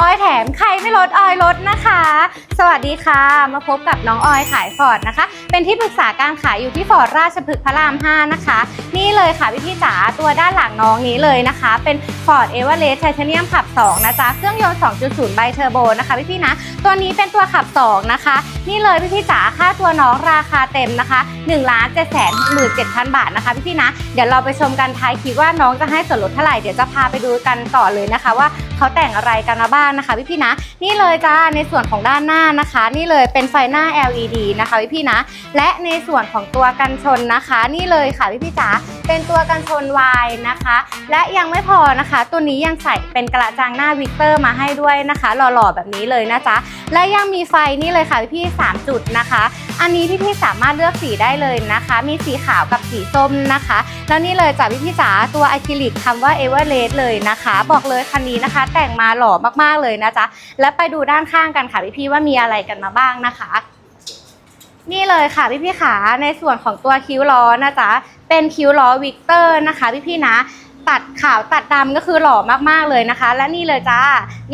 ออยแถมใครไม่ลดออยลดนะคะ สวัสดีค่ะ มาพบกับน้องออยขายฟอร์ดนะคะ เป็นที่ปรึกษาการขายอยู่ที่ฟอร์ดราชพฤกษ์พระราม 5 นะคะ นี่เลยค่ะพี่พี่จ๋าตัวด้านหลังน้องนี้เลยนะคะ เป็น Ford e v e r e s t Titanium ขับ 2 นะจ๊ะ เครื่องยนต์ 2.0 ไบเทอร์โบนะคะพี่พี่นะ ตัวนี้เป็นตัวขับ 2 นะคะ นี่เลยพี่พี่จ๋าค่าตัวน้องราคาเต็มนะคะ1 7 6 7 0 0 บาทนะคะพี่พี่นะ เดี๋ยวเราไปชมกันท้ายคลิปว่าน้องจะให้ส่วนลดเท่าไหร่เดี๋ยวจะพาไปดูกันต่อเลยนะคะว่า เขาแต่งอะไรกันมาบ้างนะคะพี่พี่นะ นี่เลยจ้าในส่วนของด้านหน้านะคะ นี่เลยเป็นไฟหน้า LED นะคะพี่พี่นะ และในส่วนของตัวกันชนนะคะ นี่เลยค่ะพี่พี่จ๋าเป็นตัวกันชนวายนะคะ และยังไม่พอนะคะ ตัวนี้ยังใส่เป็นกระจังหน้าวิกเตอร์มาให้ด้วยนะคะ หล่อๆแบบนี้เลยนะจ๊ะและยังมีไฟนี่เลยค่ะพี่ๆสามจุดนะคะ อันนี้พี่ๆสามารถเลือกสีได้เลยนะคะ มีสีขาวกับสีส้มนะคะ แล้วนี่เลยจ้ะพี่ๆจ๋าตัวอะคริลิกคำว่าเอเวอเรสเลยนะคะ บอกเลยคันนี้นะคะ แต่งมาหล่อมากๆเลยนะจ๊ะแล้วไปดูด้านข้างกันค่ะพี่ๆว่ามีอะไรกันมาบ้างนะคะนี่เลยค่ะพี่ๆขาในส่วนของตัวคิ้วล้อนะจ๊ะเป็นคิ้วล้อวิกเตอร์นะคะพี่ๆนะ ตัดขาวตัดดำก็คือหล่อมากๆเลยนะคะ และนี่เลยจ้า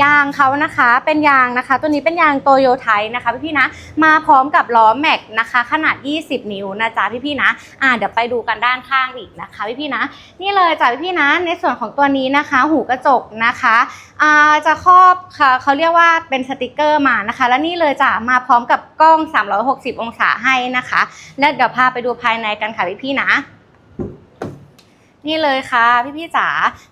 ยางเขานะคะเป็นยางนะคะ ตัวนี้เป็นยางโตโยไทนะคะพี่ๆนะ มาพร้อมกับล้อแม็กนะคะ ขนาด 20 นิ้วนะจ๊ะพี่ๆนะอ่าเดี๋ยวไปดูกันด้านข้างอีกนะคะพี่ๆนะ นี่เลยจ้ะพี่ๆนะ ในส่วนของตัวนี้นะคะ หูกระจกนะคะอ่าจะครอบค่ะเขาเรียกว่าเป็นสติกเกอร์มานะคะ และนี่เลยจ้ะมาพร้อมกับกล้อง 360 องศาให้นะคะ และเดี๋ยวพาไปดูภายในกันค่ะพี่ๆนะ นี่เลยค่ะพี่พี่ๆจ๋า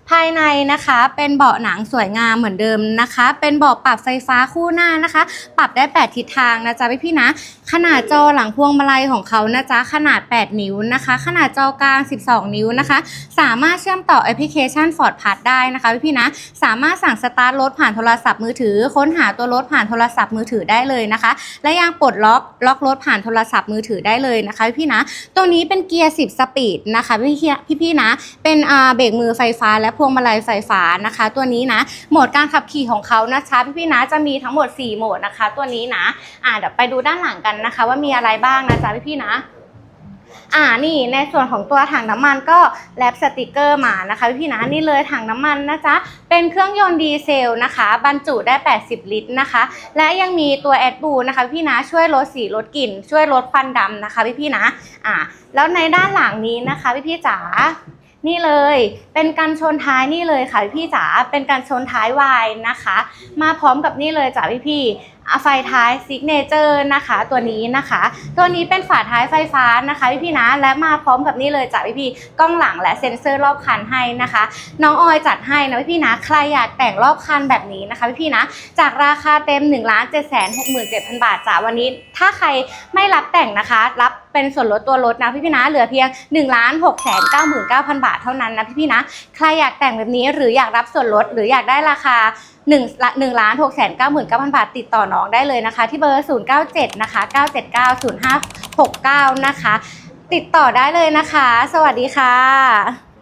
ภายในนะคะ เป็นเบาะหนังสวยงามเหมือนเดิมนะคะ เป็นเบาะปรับไฟฟ้าคู่หน้านะคะ ปรับได้ 8 ทิศทางนะจ๊ะพี่พี่ๆนะ ขนาดจอหลังพวงมาลัยของเขานะจ๊ะขนาด 8 นิ้วนะคะ ขนาดจอกลาง 12 นิ้วนะคะ สามารถเชื่อมต่อแอปพลิเคชัน Ford Pass ได้นะคะพี่พี่ๆนะ สามารถสั่งสตาร์ทรถผ่านโทรศัพท์มือถือ ค้นหาตัวรถผ่านโทรศัพท์มือถือได้เลยนะคะ และยังปลดล็อกล็อกรถผ่านโทรศัพท์มือถือได้เลยนะคะพี่พี่ๆนะ ตัวนี้เป็นเกียร์ 10 สปีดนะคะพี่พี่พี่ๆนะเป็นเบรกมือไฟฟ้าและพวงมาลัยไฟฟ้านะคะ ตัวนี้นะโหมดการขับขี่ของเขานะคะพี่ๆนะจะมีทั้งหมด 4 โหมดนะคะ ตัวนี้นะอ่าเดี๋ยวไปดูด้านหลังกันนะคะ ว่ามีอะไรบ้างนะจ๊ะพี่ๆนะอ่านี่ในส่วนของตัวถังน้ำมันก็แรปสติกเกอร์มานะคะพี่ๆนะนี่เลยถังน้ำมันนะจ๊ะเป็นเครื่องยนต์ดีเซลนะคะ บรรจุได้ 80 ลิตรนะคะ และยังมีตัวแอดบูนะคะพี่นะช่วยลดสีลดกลิ่น ช่วยลดควันดำนะคะพี่พี่ๆนะอ่าแล้วในด้านหลังนี้นะคะพี่พี่ๆจ๋า นี่เลย เป็นการชนท้ายนี่เลยค่ะพี่จ๋าเป็นการชนท้ายวายนะคะ มาพร้อมกับนี่เลยจ้ะพี่พี่ไฟท้ายซิกเนเจอร์นะคะ ตัวนี้นะคะ ตัวนี้เป็นฝาท้ายไฟฟ้านะคะพี่พี่นะ และมาพร้อมกับนี่เลยจ้ะพี่พี่กล้องหลังและเซ็นเซอร์รอบคันให้นะคะ น้องออยจัดให้นะพี่พี่นะ ใครอยากแต่งรอบคันแบบนี้นะคะพี่พี่นะ จากราคาเต็ม1 7 6 7 0 0 0บาทจ้ะวันนี้ ถ้าใครไม่รับแต่งนะคะ รับ เป็นส่วนลดตัวรถนะพี่พี่นะเหลือเพียง1 6 9 9 9 0 0 0บาทเท่านั้นนะพี่พี่นะใครอยากแต่งแบบนี้หรืออยากรับส่วนลดหรืออยากได้ราคา1ละ1ล้านหกแสนเก้าหมื่นเก้าพันบาทติดต่อน้องได้เลยนะคะ ที่เบอร์ 097นะคะ979 0569 นะคะ ติดต่อได้เลยนะคะ สวัสดีค่ะ